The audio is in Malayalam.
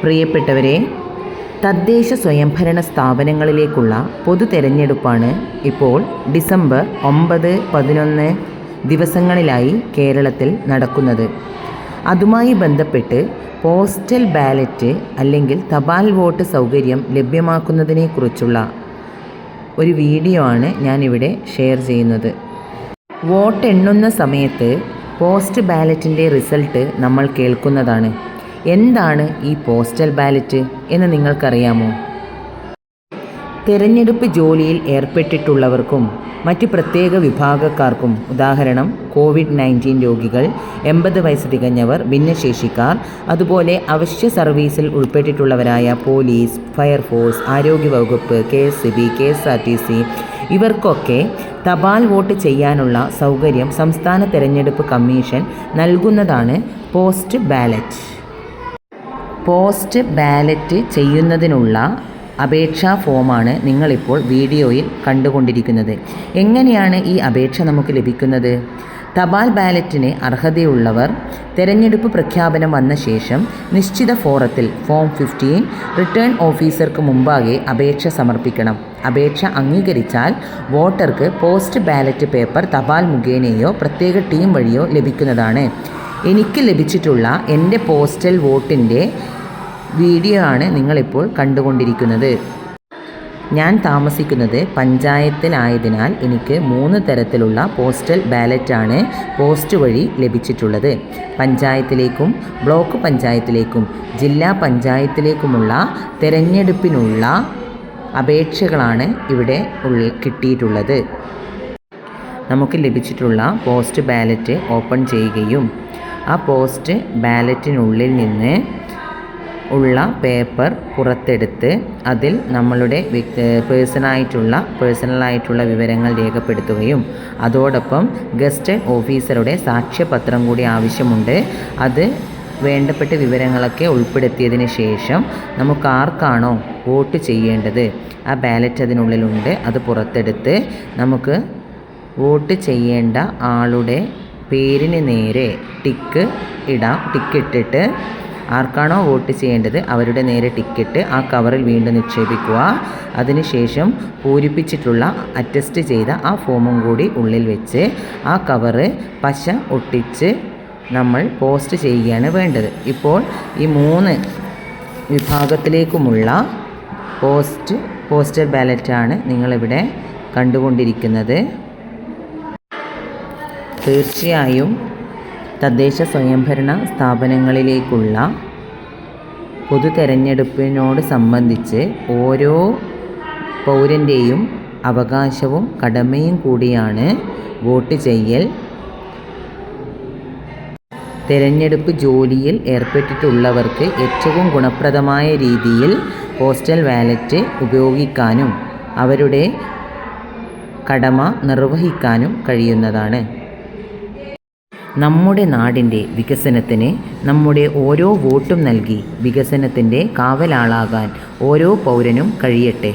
പ്രിയപ്പെട്ടവരെ തദ്ദേശ സ്വയംഭരണ സ്ഥാപനങ്ങളിലേക്കുള്ള പൊതു തെരഞ്ഞെടുപ്പാണ് ഇപ്പോൾ ഡിസംബർ ഒമ്പത് പതിനൊന്ന് ദിവസങ്ങളിലായി കേരളത്തിൽ നടക്കുന്നത്. അതുമായി ബന്ധപ്പെട്ട് പോസ്റ്റൽ ബാലറ്റ് അല്ലെങ്കിൽ തപാൽ വോട്ട് സൗകര്യം ലഭ്യമാക്കുന്നതിനെക്കുറിച്ചുള്ള ഒരു വീഡിയോ ആണ് ഞാനിവിടെ ഷെയർ ചെയ്യുന്നത്. വോട്ട് എണ്ണുന്ന സമയത്ത് പോസ്റ്റ് ബാലറ്റിന്റെ റിസൾട്ട് നമ്മൾ കേൾക്കുന്നതാണ്. എന്താണ് ഈ പോസ്റ്റൽ ബാലറ്റ് എന്ന് നിങ്ങൾക്കറിയാമോ? തിരഞ്ഞെടുപ്പ് ജോലിയിൽ ഏർപ്പെട്ടിട്ടുള്ളവർക്കും മറ്റ് പ്രത്യേക വിഭാഗക്കാർക്കും ഉദാഹരണം കോവിഡ് നയന്റീൻ രോഗികൾ എൺപത് വയസ്സ് തികഞ്ഞവർ ഭിന്നശേഷിക്കാർ അതുപോലെ അവശ്യ സർവീസിൽ ഉൾപ്പെട്ടിട്ടുള്ളവരായ പോലീസ് ഫയർഫോഴ്സ് ആരോഗ്യവകുപ്പ് K S C B K S R T C ഇവർക്കൊക്കെ തപാൽ വോട്ട് ചെയ്യാനുള്ള സൗകര്യം സംസ്ഥാന തെരഞ്ഞെടുപ്പ് കമ്മീഷൻ നൽകുന്നതാണ് പോസ്റ്റ് ബാലറ്റ്. പോസ്റ്റ് ബാലറ്റ് ചെയ്യുന്നതിനുള്ള അപേക്ഷാ ഫോമാണ് നിങ്ങളിപ്പോൾ വീഡിയോയിൽ കണ്ടുകൊണ്ടിരിക്കുന്നത്. എങ്ങനെയാണ് ഈ അപേക്ഷ നമുക്ക് ലഭിക്കുന്നത്? തപാൽ ബാലറ്റിന് അർഹതയുള്ളവർ തെരഞ്ഞെടുപ്പ് പ്രഖ്യാപനം വന്ന ശേഷം നിശ്ചിത ഫോറത്തിൽ ഫോം ഫിഫ്റ്റീൻ റിട്ടേൺ ഓഫീസർക്ക് മുമ്പാകെ അപേക്ഷ സമർപ്പിക്കണം. അപേക്ഷ അംഗീകരിച്ചാൽ വോട്ടർക്ക് പോസ്റ്റ് ബാലറ്റ് പേപ്പർ തപാൽ മുഖേനയോ പ്രത്യേക ടീം വഴിയോ ലഭിക്കുന്നതാണ്. എനിക്ക് ലഭിച്ചിട്ടുള്ള എന്റെ പോസ്റ്റൽ വോട്ടിന്റെ വീഡിയോ ആണ് നിങ്ങളിപ്പോൾ കണ്ടുകൊണ്ടിരിക്കുന്നത്. ഞാൻ താമസിക്കുന്നത് പഞ്ചായത്തിലായതിനാൽ എനിക്ക് മൂന്ന് തരത്തിലുള്ള പോസ്റ്റൽ ബാലറ്റാണ് പോസ്റ്റ് വഴി ലഭിച്ചിട്ടുള്ളത്. പഞ്ചായത്തിലേക്കും ബ്ലോക്ക് പഞ്ചായത്തിലേക്കും ജില്ലാ പഞ്ചായത്തിലേക്കുമുള്ള തിരഞ്ഞെടുപ്പിനുള്ള അപേക്ഷകളാണ് ഇവിടെ കിട്ടിയിട്ടുള്ളത്. നമുക്ക് ലഭിച്ചിട്ടുള്ള പോസ്റ്റ് ബാലറ്റ് ഓപ്പൺ ചെയ്യുകയും ആ പോസ്റ്റ് ബാലറ്റിനുള്ളിൽ നിന്ന് ഉള്ള പേപ്പർ പുറത്തെടുത്ത് അതിൽ നമ്മളുടെ പേഴ്സണായിട്ടുള്ള പേഴ്സണലായിട്ടുള്ള വിവരങ്ങൾ രേഖപ്പെടുത്തുകയും അതോടൊപ്പം ഗസ്റ്റ് ഓഫീസറുടെ സാക്ഷ്യപത്രം കൂടി ആവശ്യമുണ്ട്. അത് വേണ്ടപ്പെട്ട വിവരങ്ങളൊക്കെ ഉൾപ്പെടുത്തിയതിന് ശേഷം നമുക്ക് ആർക്കാണോ വോട്ട് ചെയ്യേണ്ടത്? ആ ബാലറ്റ് അതിനുള്ളിലുണ്ട്. അത് പുറത്തെടുത്ത് നമുക്ക് വോട്ട് ചെയ്യേണ്ട ആളുടെ പേരിന് നേരെ ടിക്ക് ഇടാം. ടിക്ക് ഇട്ടിട്ട് ആർക്കാണോ വോട്ട് ചെയ്യേണ്ടത് അവരുടെ നേരെ ടിക്കറ്റ് ആ കവറിൽ വീണ്ടും നിക്ഷേപിക്കുക. അതിനുശേഷം പൂരിപ്പിച്ചിട്ടുള്ള അറ്റസ്റ്റ് ചെയ്ത ആ ഫോമും കൂടി ഉള്ളിൽ വെച്ച് ആ കവറ് പശ ഒട്ടിച്ച് നമ്മൾ പോസ്റ്റ് ചെയ്യുകയാണ് വേണ്ടത്. ഇപ്പോൾ ഈ മൂന്ന് വിഭാഗത്തിലേക്കുമുള്ള പോസ്റ്റ് പോസ്റ്റൽ ബാലറ്റാണ് നിങ്ങളിവിടെ കണ്ടുകൊണ്ടിരിക്കുന്നത്. തീർച്ചയായും തദ്ദേശ സ്വയംഭരണ സ്ഥാപനങ്ങളിലേക്കുള്ള പൊതു തെരഞ്ഞെടുപ്പിനോട് സംബന്ധിച്ച് ഓരോ പൗരന്റെയും അവകാശവും കടമയും കൂടിയാണ് വോട്ട് ചെയ്യൽ. തെരഞ്ഞെടുപ്പ് ജോലിയിൽ ഏർപ്പെട്ടിട്ടുള്ളവർക്ക് ഏറ്റവും ഗുണപ്രദമായ രീതിയിൽ പോസ്റ്റൽ വാലറ്റ് ഉപയോഗിക്കാനും അവരുടെ കടമ നിർവഹിക്കാനും കഴിയുന്നതാണ്. നമ്മുടെ നാടിന്റെ വികസനത്തിന് നമ്മുടെ ഓരോ വോട്ടും നൽകി വികസനത്തിന്റെ കാവലാളാകാൻ ഓരോ പൗരനും കഴിയട്ടെ.